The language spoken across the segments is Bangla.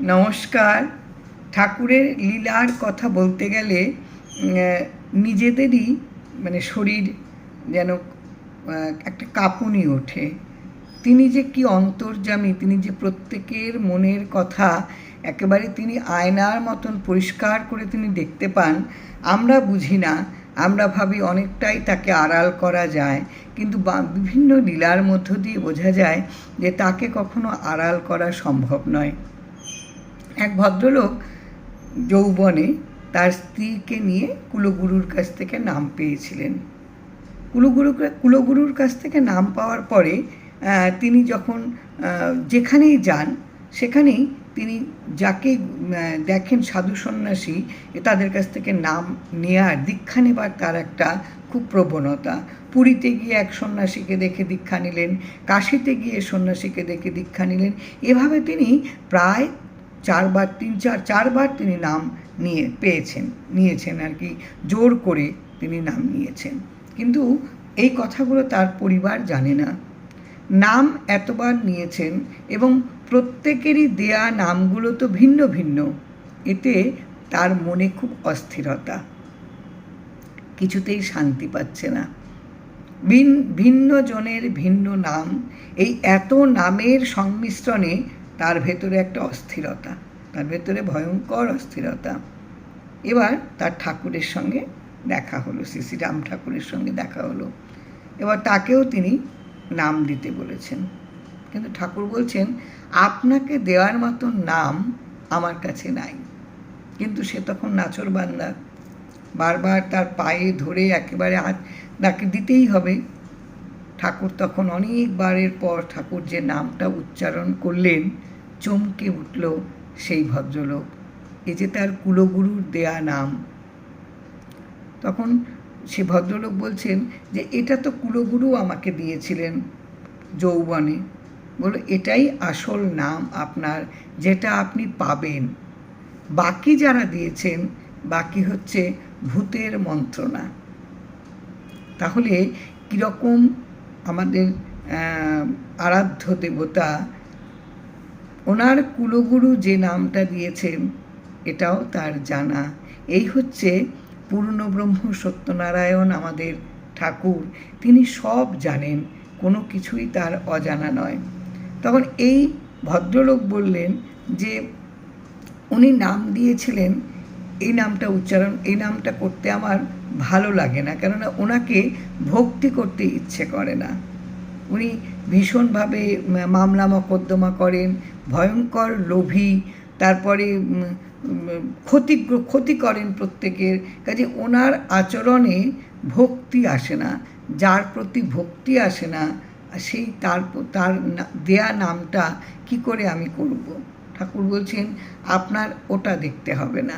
নমস্কার। ঠাকুরের লীলার কথা বলতে গেলে নিজেদেরই মানে শরীর যেন একটা কাঁপুনি ওঠে। তিনি যে কি অন্তর্যামী, তিনি যে প্রত্যেকের মনের কথা একেবারে তিনি আয়নার মতন পরিষ্কার করে তিনি দেখতে পান, আমরা বুঝি না। আমরা ভাবি অনেকটাই তাকে আড়াল করা যায়। কিন্তু বিভিন্ন লীলার মধ্য দিয়ে বোঝা যায় যে তাকে কখনো আড়াল করা সম্ভব নয়। এক ভদ্রলোক যৌবনে তার স্ত্রীকে নিয়ে কুলগুরুর কাছ থেকে নাম পেয়েছিলেন। কুলগুরু, কুলগুরুর কাছ থেকে নাম পাওয়ার পরে তিনি যখন যেখানেই যান, সেখানেই তিনি যাকে দেখেন সাধু সন্ন্যাসী তাদের কাছ থেকে নাম নেওয়ার দীক্ষা নেবার তার একটা খুব প্রবণতা। পুরীতে গিয়ে এক সন্ন্যাসীকে দেখে দীক্ষা নিলেন, কাশিতে গিয়ে সন্ন্যাসীকে দেখে দীক্ষা নিলেন। এভাবে তিনি প্রায় চারবার তিন চার, চারবার তিনি নাম নিয়ে পেয়েছেন, নিয়েছেন আর কি। জোর করে তিনি নাম নিয়েছেন। কিন্তু এই কথাগুলো তার পরিবার জানে না। নাম এতবার নিয়েছেন এবং প্রত্যেকেরই দেয়া নামগুলো তো ভিন্ন ভিন্ন। এতে তার মনে খুব অস্থিরতা। কিছুতেই শান্তি পাচ্ছে না। ভিন, ভিন্ন জনের ভিন্ন নাম। এই এত নামের সংমিশ্রণে তার ভেতরে একটা অস্থিরতা, তার ভেতরে ভয়ঙ্কর অস্থিরতা। এবার তার ঠাকুরের সঙ্গে দেখা হলো, শ্রী শ্রী রাম ঠাকুরের সঙ্গে দেখা হলো। এবার তাকেও তিনি নাম দিতে বলেছেন। কিন্তু ঠাকুর বলছেন, আপনাকে দেওয়ার মতো নাম আমার কাছে নাই। কিন্তু সে তখন নাচর বান্দা বারবার তার পায়ে ধরে একেবারে তাকে দিতেই হবে। ঠাকুর তখন অনেকবারের পর ঠাকুর যে নামটা উচ্চারণ করলেন, চমকে উঠল সেই ভদ্রলোক। এ যে তার কুলগুরুর দেয়া নাম। তখন সে ভদ্রলোক বলছেন যে, এটা তো কুলগুরু আমাকে দিয়েছিলেন যৌবনে। বলো এটাই আসল নাম আপনার যেটা আপনি পাবেন। বাকি যারা দিয়েছেন, বাকি হচ্ছে ভূতের মন্ত্রণা। তাহলে কীরকম আমাদের আরাধ্য দেবতা, ওনার কুলগুরু যে নামটা দিয়েছেন এটাও তার জানা। এই হচ্ছে পূর্ণব্রহ্ম সত্যনারায়ণ আমাদের ঠাকুর। তিনি সব জানেন, কোনো কিছুই তার অজানা নয়। তখন এই ভদ্রলোক বললেন যে, উনি নাম দিয়েছিলেন এই নামটা উচ্চারণ, এই নামটা করতে আমার ভালো লাগে না। কেননা ওনাকে ভক্তি করতে ইচ্ছে করে না। উনি ভীষণভাবে মামলা মকদ্দমা করেন, ভয়ঙ্কর লোভী, তারপরে ক্ষতি ক্ষতি করেন প্রত্যেকের। কাজে ওনার আচরণে ভক্তি আসে না, যার প্রতি ভক্তি আসে না সেই তার তার দেয়া নামটা কি করে আমি করব? ঠাকুর বলছেন, আপনার ওটা দেখতে হবে না।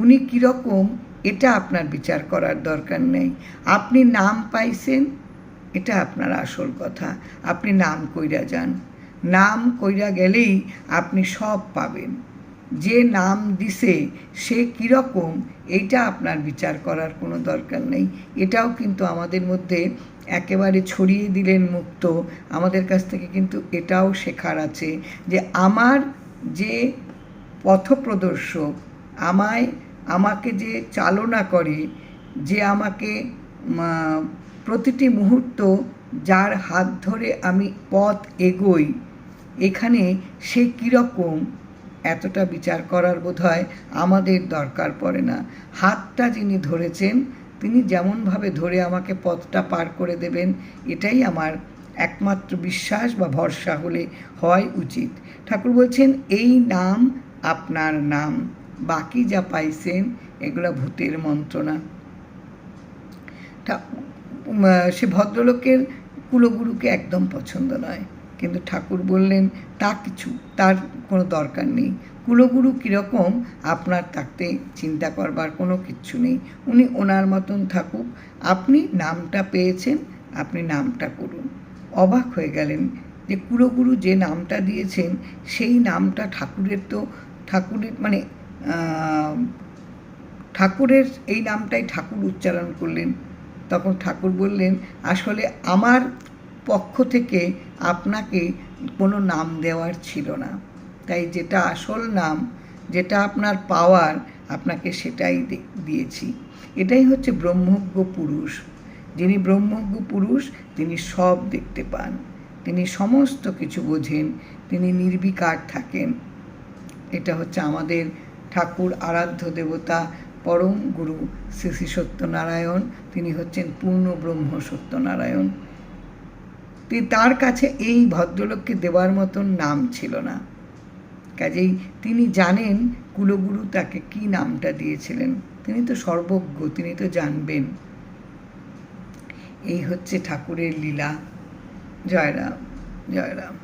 উনি কীরকম, এটা আপনার বিচার করার দরকার নেই। আপনি নাম পাইছেন, এটা আপনার আসল কথা। আপনি নাম কইরা যান। নাম কইরা গেলেই আপনি সব পাবেন। যে নাম দিছে, সে কীরকম, এইটা আপনার বিচার করার কোনো দরকার নেই। এটাও কিন্তু আমাদের মধ্যে একেবারে ছড়িয়ে দিলেন মুক্ত। আমাদের কাছ থেকে কিন্তু এটাও শেখার আছে যে, আমার যে পথপ্রদর্শক, আমায় আমাকে যে চালনা করে, যে আমাকে প্রতিটি মুহূর্ত যার হাত ধরে আমি পথ এগোই, এখানে সে কীরকম, এতটা বিচার করার বোধহয় আমাদের দরকার পড়ে না। হাতটা যিনি ধরেছেন, তিনি যেমনভাবে ধরে আমাকে পথটা পার করে দেবেন, এটাই আমার একমাত্র বিশ্বাস বা ভরসা হলে হয় উচিত। ঠাকুর বলছেন, এই নাম আপনার নাম। বাকি যা পাইছেন, এগুলো ভূতের মন্ত্রণা। সে ভদ্রলোকের কুলগুরুকে একদম পছন্দ নয়। কিন্তু ঠাকুর বললেন, তা কিছু, তার কোনো দরকার নেই। কুলগুরু কীরকম, আপনার থাকতে চিন্তা করবার কোনো কিচ্ছু নেই। উনি ওনার মতন থাকুক। আপনি নামটা পেয়েছেন, আপনি নামটা করুন। অবাক হয়ে গেলেন যে কুলগুরু যে নামটা দিয়েছেন, সেই নামটা ঠাকুরের তো, ঠাকুরের মানে ঠাকুরের এই নামটাই ঠাকুর উচ্চারণ করলেন। তখন ঠাকুর বললেন, আসলে আমার পক্ষ থেকে আপনাকে কোনো নাম দেওয়ার ছিল না। তাই যেটা আসল নাম, যেটা আপনার পাওয়ার, আপনাকে সেটাই দিয়েছি। এটাই হচ্ছে ব্রহ্মজ্ঞ পুরুষ। যিনি ব্রহ্মজ্ঞ পুরুষ, তিনি সব দেখতে পান। তিনি সমস্ত কিছু বোঝেন। তিনি নির্বিকার থাকেন। এটা হচ্ছে আমাদের ঠাকুর আরাধ্য দেবতা পরম গুরু শ্রী শ্রী সত্যনারায়ণ, তিনি হচ্ছেন পূর্ণ ব্রহ্ম সত্যনারায়ণ। তিনি তার কাছে এই ভদ্রলোককে দেওয়ার মতন নাম ছিল না। কাজেই তিনি জানেন কুলগুরু তাকে কি নামটা দিয়েছিলেন। তিনি তো সর্বজ্ঞ, তিনি তো জানবেন। এই হচ্ছে ঠাকুরের লীলা। জয় রাম জয় রাম।